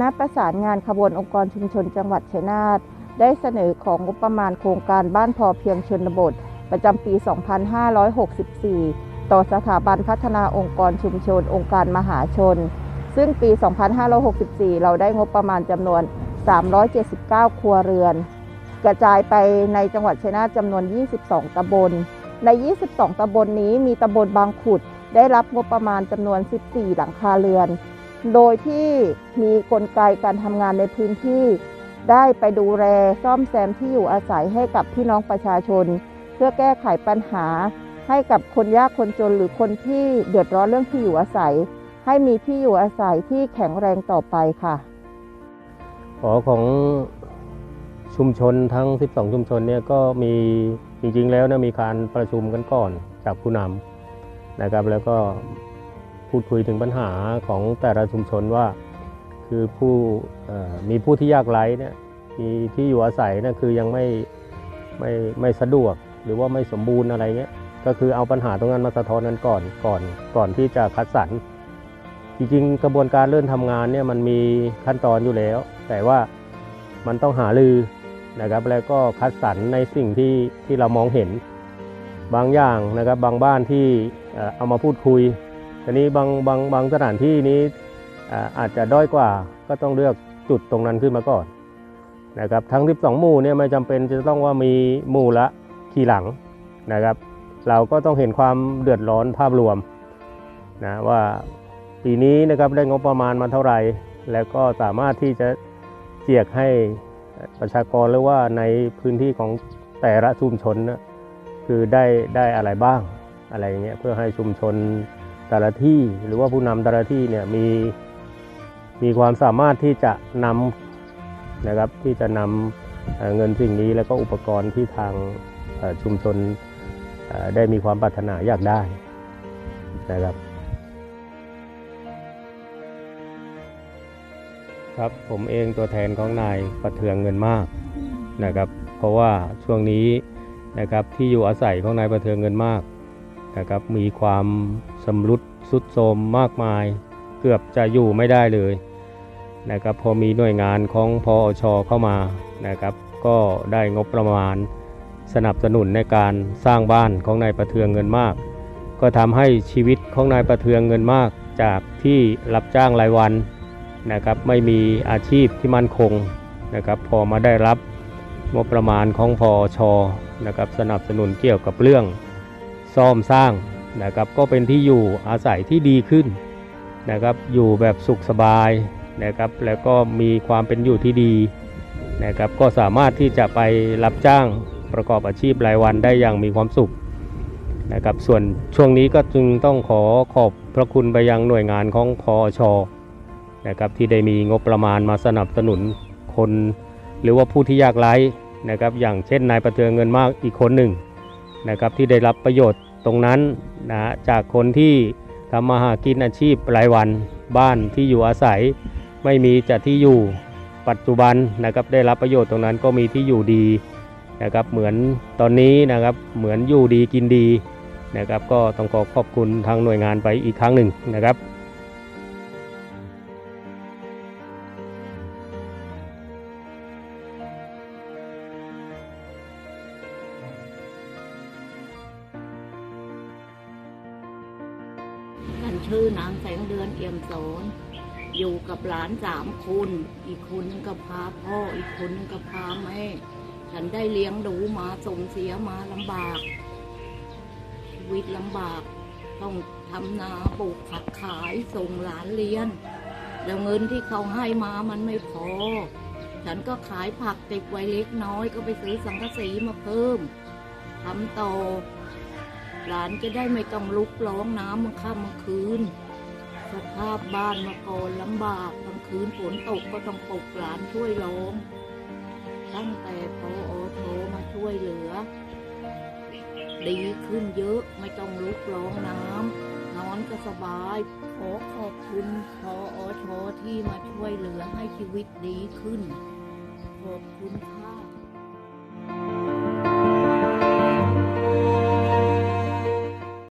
ณะประสานงานขบวนองค์กรชุมชนจังหวัดชัยนาทได้เสนอของงบประมาณโครงการบ้านพอเพียงชนบท ประจำปี 2564 ต่อสถาบันพัฒนาองค์กรชุมชน องค์การมหาชน ซึ่งปี 2564 เราได้งบประมาณจำนวน 379 ครัวเรือน กระจายไปในจังหวัดชัยนาทจำนวน 22 ตำบล ใน 22 ตำบลนนี้มีตำบลบางขุด ได้รับงบประมาณจำนวน 14 หลังคาเรือน โดยที่มีกลไกการทำงานในพื้นที่ ได้ไปดูแลซ่อมแซมที่อยู่อาศัยให้กับพี่น้องประชาชน เพื่อแก้ไขปัญหา ให้กับคนยากคนจนหรือคนที่เดือดร้อนเรื่องที่อยู่อาศัย ให้มีที่อยู่อาศัยที่แข็งแรงต่อไปค่ะขอของชุมชนทั้ง 12 ชุมชนเนี่ยก็มีจริงๆแล้วนะมีการประชุมกันก่อนจากผู้นำนะครับแล้วก็ พูดคุยถึงปัญหาของแต่ละชุมชนว่า คือผู้มีผู้ที่ยากไร้เนี่ยมีที่อยู่อาศัยเนี่ยคือยังไม่ไม่ไม่สะดวกหรือว่าไม่สมบูรณ์อะไรเงี้ยก็คือเอาปัญหาตรงนั้นมาสะท้อนกันก่อนก่อนก่อนที่จะคัดสรรจริงๆกระบวนการเริ่มทำงานเนี่ยมันมีขั้นตอนอยู่แล้ว แต่ว่ามันต้องหาลือนะครับแล้วก็คัดสรรในสิ่งที่ที่เรามองเห็นบางอย่างนะครับบางบ้านที่เอามาพูดคุย ทีนี้บางบางบางสถานที่นี้อาจจะด้อยกว่าก็ต้องเลือกจุดตรงนั้นขึ้นมาก่อนนะครับทั้ง 12 หมู่เนี่ยไม่จำเป็นจะต้องว่ามีหมู่ละขี่หลังนะครับ เราก็ต้องเห็นความเดือดร้อนภาพรวมนะว่าปีนี้นะครับได้งบประมาณมาเท่าไหร่ แล้วก็สามารถที่จะเจียกให้ประชากรหรือว่าในพื้นที่ของแต่ละชุมชนนะคือได้ได้อะไรบ้างอะไรอย่างเงี้ยเพื่อให้ชุมชน แต่ละที่หรือว่าผู้นำแต่ละที่เนี่ยมีมีความสามารถที่จะนำนะครับที่จะนำเเงินสิ่งนี้แล้วก็อุปกรณ์ที่ทางชุมชนได้มีความปรารถนาอยากได้นะครับครับผมเองตัวแทนของนายประเทืองเงินมากนะครับ เพราะว่าช่วงนี้นะครับที่อยู่อาศัยของนายประเทืองเงินมาก นะครับมีความสำรุดสุดโทมมากมาย เกือบจะอยู่ไม่ได้เลยนะครับพอมีหน่วยงานของพอชเข้ามานะครับ ก็ได้งบประมาณสนับสนุนในการสร้างบ้านของนายประเทืองเงินมาก ก็ทำให้ชีวิตของนายประเทืองเงินมากจากที่รับจ้างรายวันนะครับไม่มีอาชีพที่มั่นคงนะครับพอมาได้รับงบประมาณของพอชนะครับสนับสนุนเกี่ยวกับเรื่อง ซ่อมสร้างนะครับก็เป็นที่อยู่อาศัยที่ดีขึ้นนะครับอยู่แบบสุขสบายนะครับแล้วก็มีความเป็นอยู่ที่ดีนะครับก็สามารถที่จะไปรับจ้างประกอบอาชีพรายวันได้อย่างมีความสุขนะครับส่วนช่วงนี้ก็จึงต้องขอขอบพระคุณไปยังหน่วยงานของพอชนะครับที่ได้มีงบประมาณมาสนับสนุนคน หรือว่าผู้ที่ยากไร้นะครับอย่างเช่นนายประเทืองเงินมากอีกคนหนึ่งนะครับที่ได้รับประโยชน์ ตรงนั้นนะจากคนที่ทำมาหากินอาชีพรายวันบ้านที่อยู่อาศัย ไม่มีจะที่อยู่ปัจจุบันนะครับได้รับประโยชน์ตรงนั้นก็มีที่อยู่ดีนะครับเหมือนตอนนี้นะครับเหมือนอยู่ดีกินดีนะครับก็ต้องขอขอบคุณทางหน่วยงานไปอีกครั้งหนึ่งนะครับ ฉันชื่อนางแสงเดือนเอี่ยมโสนอยู่กับหลานสามคน อีกคนนึงก็พาพ่อ อีกคนนึงก็พาแม่ ฉันได้เลี้ยงดูมาส่งเสียมาลำบาก ชีวิตลำบาก ต้องทำนาปลูกผักขายส่งหลานเรียน แล้วเงินที่เขาให้มามันไม่พอ ฉันก็ขายผักเก็บไว้เล็กน้อยก็ไปซื้อสังกะสีมาเพิ่มทำต่อ หลานจะได้ไม่ต้องลุกร้องน้ำมันค่ำเมื่อคืน สภาพบ้านเมาก่อนลำบากกลางคืนฝนตกก็ต้องปกหลานช่วยร้อง ตั้งแต่พออโทมาช่วยเหลือ ดีขึ้นเยอะไม่ต้องลุกร้องน้ำนอนก็สบายขอขอบคุณพออโทที่มาช่วยเหลือให้ชีวิตดีขึ้น ขอบคุณค่ะ